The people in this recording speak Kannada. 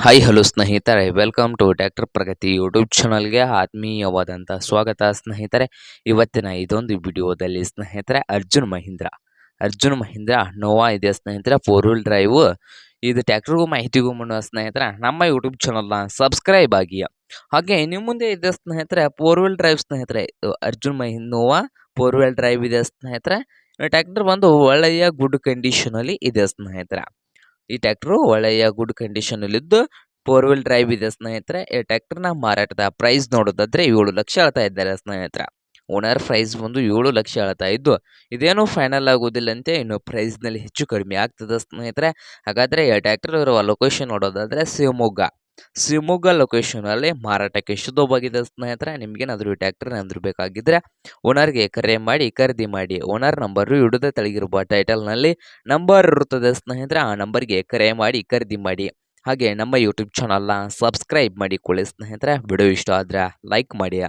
ಹಾಯ್ ಹಲೋ ಸ್ನೇಹಿತರೆ. Welcome to doctor Pragati YouTube ಚಾನಲ್ಗೆ ಆತ್ಮೀಯವಾದಂಥ ಸ್ವಾಗತ, ಸ್ನೇಹಿತರೆ. ಇವತ್ತಿನ ಇದೊಂದು ವಿಡಿಯೋದಲ್ಲಿ ಸ್ನೇಹಿತರೆ, ಅರ್ಜುನ್ ಮಹೀಂದ್ರ. ಅರ್ಜುನ್ ಮಹೀಂದ್ರ ನೋವಾ ಇದೆ ಸ್ನೇಹಿತರೆ ಫೋರ್ ವೀಲ್ ಡ್ರೈವ್ ಇದು ಟ್ಯಾಕ್ಟರ್ಗೂ ಮಾಹಿತಿಗೂ ಮುನ್ನ ಸ್ನೇಹಿತರೆ, ನಮ್ಮ ಯೂಟ್ಯೂಬ್ ಚಾನಲ್ನ ಸಬ್ಸ್ಕ್ರೈಬ್ ಆಗಿ ಹಾಗೆ ನಿಮ್ಮ ಮುಂದೆ ಇದೆ ಸ್ನೇಹಿತರೆ ಫೋರ್ ವೀಲ್ ಡ್ರೈವ್ ಸ್ನೇಹಿತರೆ, ಅರ್ಜುನ್ ಮಹಿ ನೋವಾ ಫೋರ್ ವೀಲ್ ಡ್ರೈವ್ ಇದೆ ಸ್ನೇಹಿತರೆ. ಟ್ಯಾಕ್ಟರ್ ಬಂದು ಒಳ್ಳೆಯ ಗುಡ್ ಕಂಡೀಷನಲ್ಲಿ ಇದೆ ಸ್ನೇಹಿತರೆ. ಈ ಟ್ಯಾಕ್ಟ್ರು ಒಳ್ಳೆಯ ಗುಡ್ ಕಂಡೀಷನಲ್ಲಿದ್ದು ಫೋರ್ ವೀಲ್ ಡ್ರೈವ್ ಇದೆ ಸ್ನೇಹಿತರೆ. ಈ ಟ್ಯಾಕ್ಟರ್ನ ಮಾರಾಟದ ಪ್ರೈಸ್ ನೋಡೋದಾದ್ರೆ ಏಳು ಲಕ್ಷ ಹೇಳ್ತಾ ಇದ್ದಾರೆ ಸ್ನೇಹಿತರೆ. ಓನರ್ ಪ್ರೈಸ್ ಬಂದು ಏಳು ಲಕ್ಷ ಹೇಳ್ತಾ ಇದ್ದು, ಇದೇನು ಫೈನಲ್ ಆಗೋದಿಲ್ಲಂತೆ, ಇನ್ನು ಪ್ರೈಸ್ನಲ್ಲಿ ಹೆಚ್ಚು ಕಡಿಮೆ ಆಗ್ತದೆ ಸ್ನೇಹಿತರೆ. ಹಾಗಾದರೆ ಈ ಟ್ಯಾಕ್ಟರ್ ಇರುವ ಲೊಕೇಶನ್ ನೋಡೋದಾದ್ರೆ ಶಿವಮೊಗ್ಗ. ಶಿವಮೊಗ್ಗ ಲೊಕೇಶನಲ್ಲಿ ಮಾರಾಟಕ್ಕೆ ಶುದ್ಧವಾಗಿದೆ ಸ್ನೇಹಿತರೆ. ನಿಮಗೇನಾದರೂ ಈ ಟ್ಯಾಕ್ಟರ್ ಏನಾದರೂ ಬೇಕಾಗಿದ್ದರೆ ಓನರ್ಗೆ ಕರೆ ಮಾಡಿ, ಖರೀದಿ ಮಾಡಿ. ಓನರ್ ನಂಬರು ಹಿಡಿದ ತೆಳಗಿರುವ ಟೈಟಲ್ನಲ್ಲಿ ನಂಬರ್ ಇರುತ್ತದೆ ಸ್ನೇಹಿತರೆ. ಆ ನಂಬರ್ಗೆ ಕರೆ ಮಾಡಿ, ಖರೀದಿ ಮಾಡಿ. ಹಾಗೆ ನಮ್ಮ ಯೂಟ್ಯೂಬ್ ಚಾನಲ್ನ ಸಬ್ಸ್ಕ್ರೈಬ್ ಮಾಡಿಕೊಳ್ಳಿ ಸ್ನೇಹಿತರೆ. ವಿಡಿಯೋ ಇಷ್ಟ ಆದರೆ ಲೈಕ್ ಮಾಡಿ.